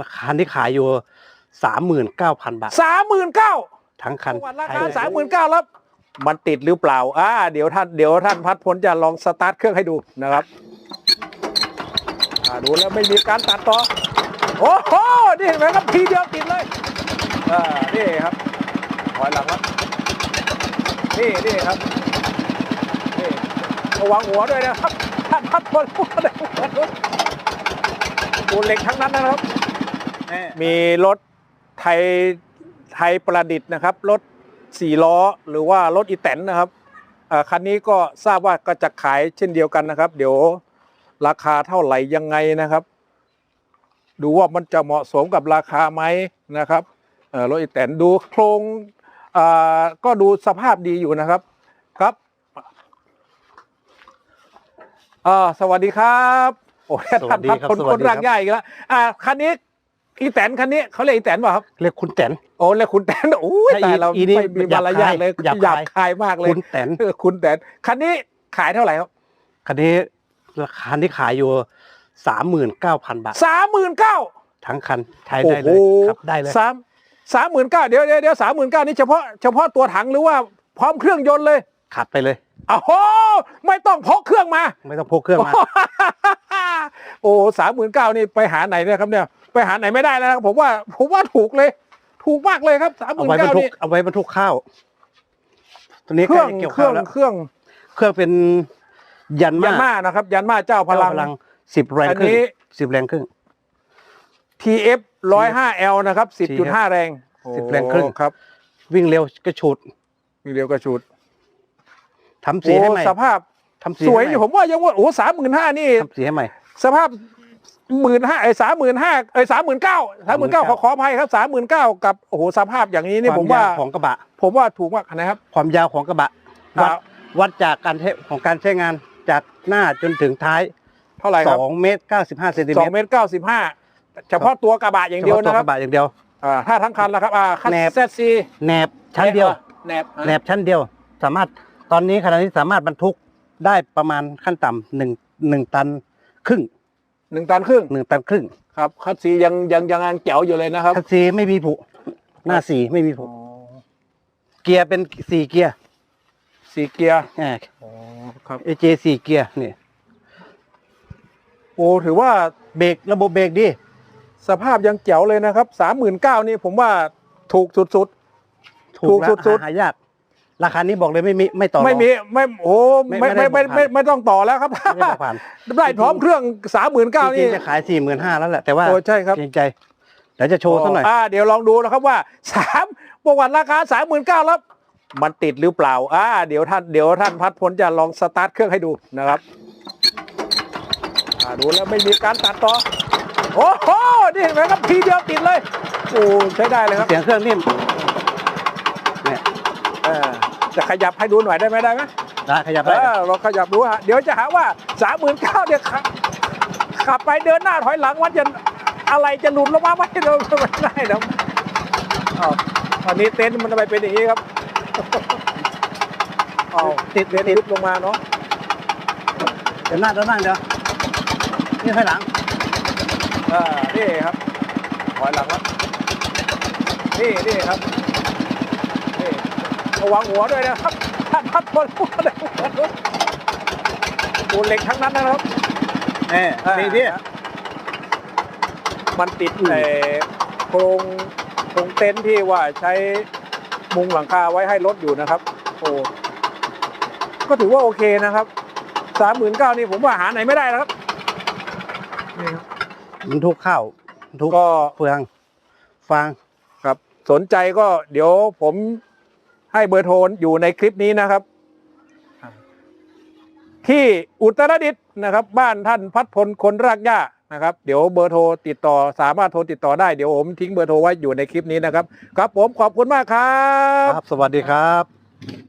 ราคาที่ขายอยู่สามหมื่นเก้าพันบาทสามหมื่นเก้าทั้งคันวันราใช้คาได้สามหมื่นเก้าแล้วมันติดหรือเปล่าอ่าเดี๋ยวท่านเดี๋ยวท่านพัดพลจะลองสตาร์ทเครื่องให้ดูนะครับอ่าดูแล้วไม่มีการตัดต่อ โอ้โห นี่เห็นไหมครับทีเดียวติดเลยอ่านี่ครับถอยหลังครับนี่นี่ครับนี่ระวังหัวด้วยนะครับท่านพัดพลหัวด้วยปูนเหล็กทั้งนั้นนะครับ มีรถไทยไทยประดิษฐ์นะครับ รถสี่ล้อหรือว่ารถอีแตนนะครับอ่าคันนี้ก็ทราบว่าก็จะขายเช่นเดียวกันนะครับ เดี๋ยวราคาเท่าไหร่ยังไงนะครับ ดูว่ามันจะเหมาะสมกับราคาไหมนะครับเอ่อรถอีแตนดูโครงอ่าก็ดูสภาพดีอยู่นะครับครับอ่าสวัสดีครับโอ้ยสวัท่านสดีพัดครับคนสควัสนดีรักครับใหญ่อีกแล้วอ่าคันนี้ อีแตนคันนี้เขาเรียกอีแตนเปล่าครับเรียกคุณแตนโอ้แล้วคุณแตนโอ้ยถ้าแต่อีเราอีนี่ไม่มีมารยาทเลยหยาบคายหยาบคายมากเลยคุณแตนเออคุณแตนคันนี้ขายเท่าไหร่ครับคันนี้ราคาที่ขายอยู่สามหมื่นเก้าพันบาทสามหมื่นเก้าทั้งคันใช้โอ้ได้โหเลยขับได้เลยสามสามหมื่นเก้าเดี๋ยวเดี๋ยวเดี๋ยวสามหมื่นเก้านี่เฉพาะเฉพาะตัวถังหรือว่าพร้อมเครื่องยนต์เลยขับไปเลยอ้าวโหไม่ต้องพกเครื่องมา ไม่ต้องพกเครื่องมา โอ้สามหมื่นเก้านี่ไปหาไหนเนี่ยครับเนี่ยไปหาไหนไม่ได้แล้วนะครับผมว่าผมว่าถูกเลย ถูกมากเลยครับสามหเอามื่นไว้บรเก้ารทุกนี่เอาไว้บรรทุกข้าวตัวนี้เคใกรื่ล้องจะเกี่ยวเครื่ข้าอวงแล้วเครื่องเครื่องเป็นยันยันมามานะครับ ยันมาเจ้าพลังพลังสิบแรงอันครึ่นี้งสิบแรงครึ่ง TF 105L นะครับ10.5แรงสิบแรงครึ่งโอ้ครับ วิ่งเร็วก็ฉุดมีเดียวกระชุดทำสีให้ใหม่โอ้สภาพทำสีสวยให้อยู่ใหผมว่ายังว่าโอ้สามหมื่นห้านี่ทำสีให้ใหม่ สภาพหมื่นห้าไอ้สามหมื่นห้าไอ้สามหมื่นเก้าสามหมื่นเก้าขอขออภัยครับสามหมื่นเก้ากับโอ้โหสภาพอย่างนี้นี่คผมว่ายของกระบะ ผมว่าถูกมากนะครับ ความยาวของกระบะวัดอ่าวัดจากการใช้ของการใช้งานจากหน้าจนถึงท้าย เท่าไหร่คสรับองเมตรเก้าสิบห้าเซนติสเมองตรเมตรเก้าสิบห้าเฉพาะตัวกระบะอย่างเดียวฉพนะตัครักบระบะอย่างเดียวอ่าถ้าทั้งคันแล้วครับอ่าคันแนบเซซีแหนบชั้นเดียวแนบแหนบชั้นเดียว สามารถตอนนี้ขณะนี้สามารถบรรทุกได้ประมาณขั้นต่ำหนึ่งหนึ่งตัน ครึ่งหนึ่งตันครึ่งหนึ่งตันครึ่งครับคันซียังยังยังยังแจ๋วอยู่เลยนะครับคันซีไม่มีผุหน้าสีไม่มีผุเกียร์เป็นสี่เกียร์สี่เกียร์อ่าครับเอเจสี่เกียร์นี่โอ้ถือว่าเบรกระบบเบรกดี สภาพยังแจ๋วเลยนะครับสามหมื่นเก้านี่ผมว่าถูกสุดถูกถูกแล้วสุดๆหาหายาก ราคานี้บอกเลยไม่มีไม่ต่อๆไม่มีไม่โอ้ไม่ไม่ไม่ไม่ได้ไม่บอกผ่านไม่ไม่ต้องต่อแล้วครับไม่ได้บอกผ่าน ได้พร้อมเครื่องสามหมื่นเก้าจรินี่ งๆจะขายสี่หมื่นห้าแล้วแหละ แต่ว่าโอ้ใช่ครับ เกรงใจเดี๋ยวจะโชว์สักหน่อยอ่าเดี๋ยวลองดูนะครับว่าสามประวัติราคาสามหมื่นเก้าแล้ว มันติดหรือเปล่าอ่าเดี๋ยวท่านเดี๋ยวท่านพัดพลจะลองสตาร์ทเครื่องให้ดูนะครับอ่าดูแล้วไม่มีการตัดต่อ โอ้โหนี่เห็นไหมครับทีเดียวติดเลย โอ้ใช้ได้เลยครับ เสียงเครื่องนิ่มเนี่ยเออ จะขยับให้ดูหน่อยได้ไหมได้ไหมได้ขยับเอได้อเราขยับดูฮะเดี๋ยวจะหาว่าสามหมื่นเก้าเนี่ยขับขับไปเดินหน้าถอยหลังวันจะอะไรจะหลุดลงมาไม่เราไม่ได้นะอ้าวอันนี้เต็นท์มันทำไมเป็นอย่างนี้ครับอ้าวติดเต็นท์ติดยุบลงมาเนาะเดี๋ยวหน้าเดี๋ยวหน้าเดี๋ยวนี่ถอยหลังอ่านี่ครับถอยหลังครับนี่นี่ครับนี่ ระวังหัวด้วยนะครับท่านพัดบนหัวด้วยปูนเหล็กทั้งนั้นนะครับเน่นี่พี่มันติดอืมแต่โครงโครงเต็นท์ที่ว่าใช้มุงหลังคาไว้ให้รถอยู่นะครับ โอ้ก็ถือว่าโอเคนะครับสามหมื่นเก้านี่ผมว่าหาไหนไม่ได้แล้วครับนี่ครับบรรทุกข้าวทุกก็เฟืองฟางครับ สนใจก็เดี๋ยวผม ให้เบอร์โทรอยู่ในคลิปนี้นะครับ ที่อุตรดิตถ์นะครับ บ้านท่านพัดพลคนรากหญ้านะครับ เดี๋ยวเบอร์โทรติดต่อสามารถโทรติดต่อได้เดี๋ยวผมทิ้งเบอร์โทรไว้อยู่ในคลิปนี้นะครับ ครับผมขอบคุณมากครับ ครับ สวัสดีครับ